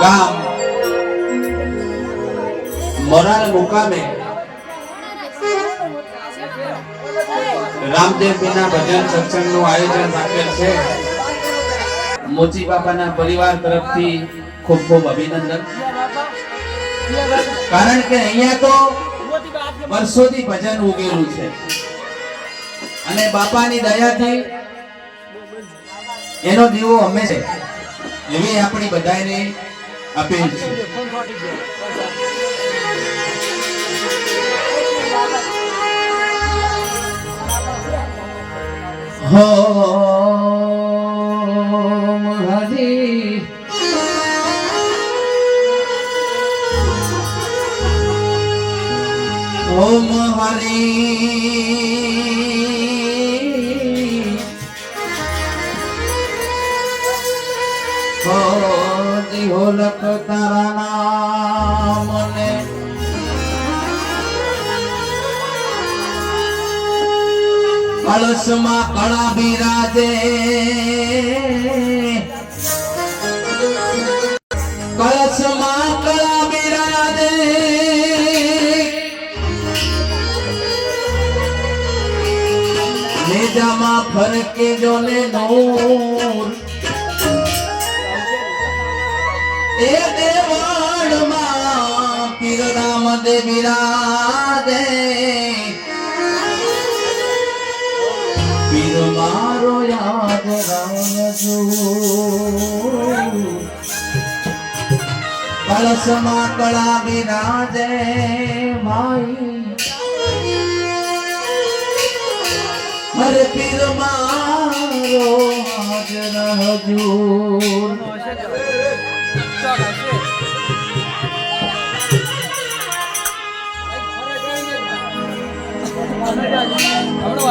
ગામ. મોરાલ મુકામે રામદેવજીના ભજન સત્સંગનું આયોજન રાખેલ છે. મોચી બાપાના પરિવાર તરફથી ખૂબ ખૂબ અભિનંદન. કારણ કે અહીંયા તો વર્ષોથી ભજન ઉગેલું છે. અને બાપાની દયાથી એનો દીવો હંમેશા એવી આપણી બધાને અપીલ છે. હો. હોલક તારા નામને. કળશમાં કળા બિરાજે. કળશમાં કળા બિરાજે. નેજામાં ફરકે જોને નૂર એ દેવાળમાં પીરરામ દે બિરાજે પીર મારો યાદ રાખજો કળશમાં કળા બિરાજે માઈ. હરે પીર મારો હાજર હજૂર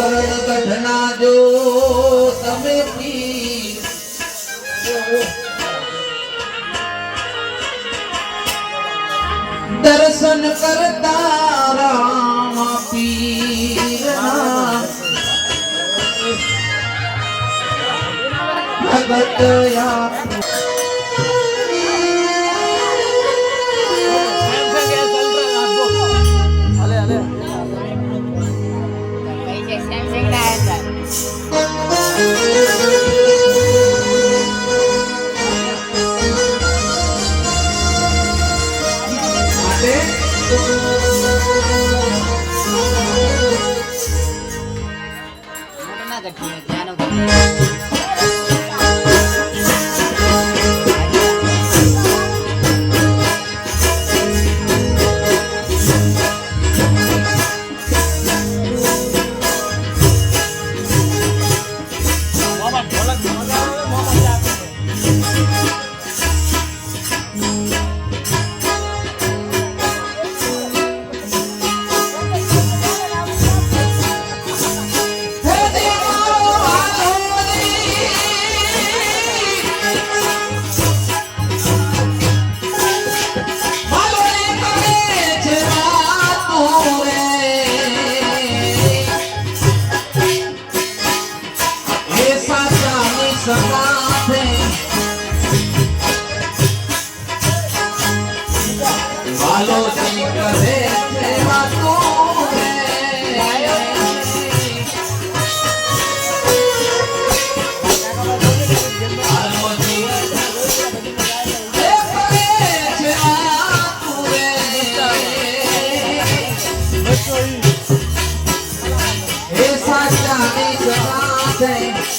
પોકરણ ગઢના જો તમે દર્શન કરતા રામ પીરના. ભગત યા মোটা না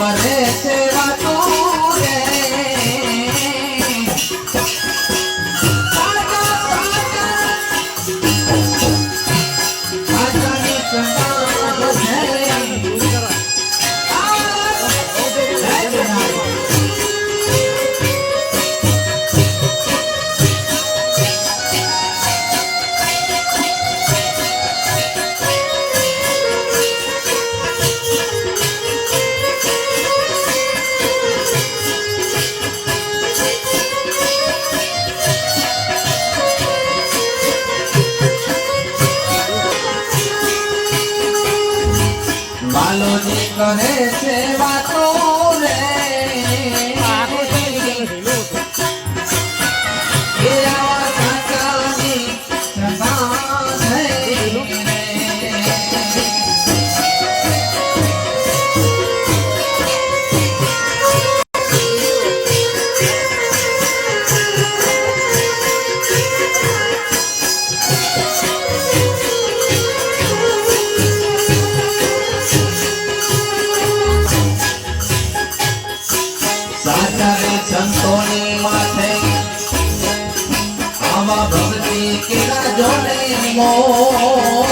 fazer করে સાચરે સંતોની માથે. આવા ભક્તિ કેરા મો